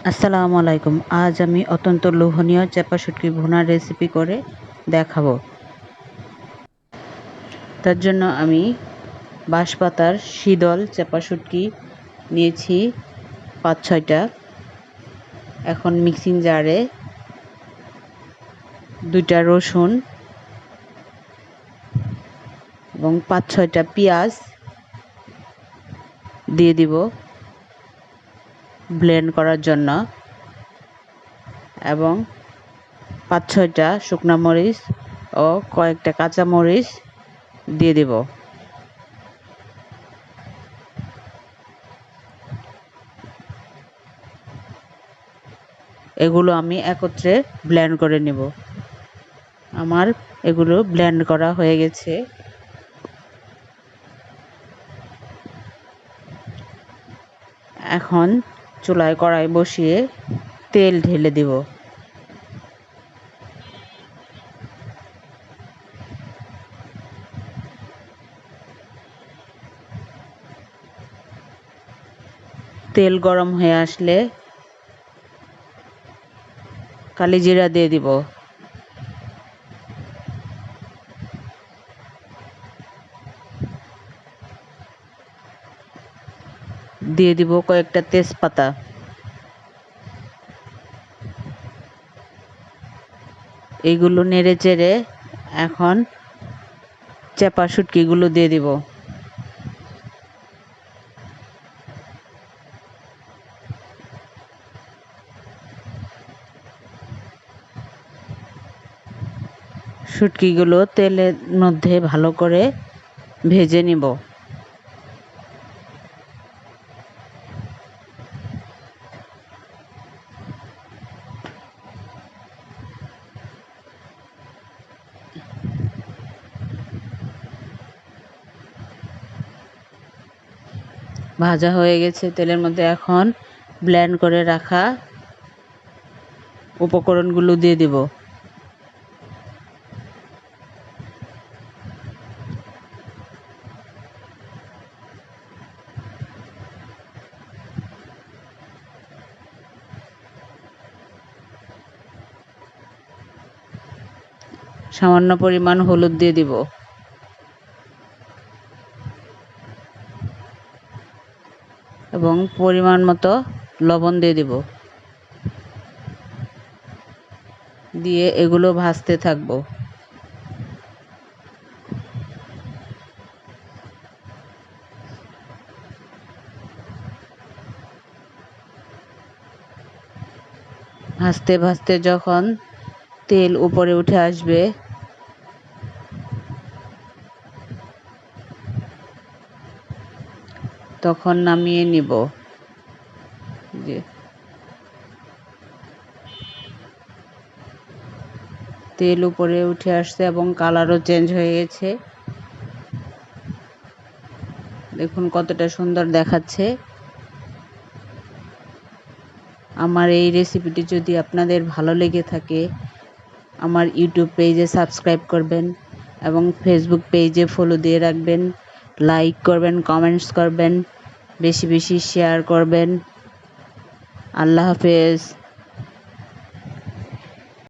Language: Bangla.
আসসালামু আলাইকুম। আজ আমি অত্যন্ত লোভনীয় চাপা শুটকি ভুনার রেসিপি করে দেখাবো। তার জন্য আমি বাঁশপাতার শীতল চাপা শুটকি নিয়েছি পাঁচ ছয়টা। এখন মিক্সিং জারে দুইটা রসুন এবং পাঁচ ছয়টা পেঁয়াজ দিয়ে দিব। ব্লেন্ড করার জন্য। এবং পাঁচ ছয়টা শুকনো মরিচ ও কয়েকটা কাঁচা মরিচ দিয়ে দেব। এগুলো আমি একত্রে ব্লেন্ড করে নেব। আমার এগুলো ব্লেন্ড করা হয়ে গেছে। এখন চুলায় কড়াই বসিয়ে তেল ঢেলে দেব। তেল গরম হয়ে আসলে কালি জিরা দিয়ে দিব। দিয়ে দিব কয়েকটা তেজপাতা। এইগুলো নেড়ে চেড়ে এখন চেপা শুটকিগুলো দিয়ে দিব। শুটকিগুলো তেলের মধ্যে ভালো করে ভেজে নিব। ভাজা হয়ে গেছে তেলের মধ্যে এখন ব্ল্যান্ড করে রাখা উপকরণগুলো দিয়ে দিব। সামান্য পরিমাণ হলুদ দিয়ে দিব। এবং পরিমাণ মতো লবণ দিয়ে দিব। দিয়ে এগুলো ভাজতে থাকব। ভাজতে ভাজতে যখন তেল উপরে উঠে আসবে তখন নামিয়ে নিব। যে তেল উপরে উঠে আসছে এবং কালারও চেঞ্জ হয়ে গেছে। দেখুন কতটা সুন্দর দেখাচ্ছে। আমার এই রেসিপিটি যদি আপনাদের ভালো লেগে থাকে, আমার ইউটিউব পেজে সাবস্ক্রাইব করবেন এবং ফেসবুক পেজে ফলো দিয়ে রাখবেন। লাইক করবেন কমেন্টস করবেন বেশি বেশি শেয়ার করবেন। আল্লাহ হাফেজ।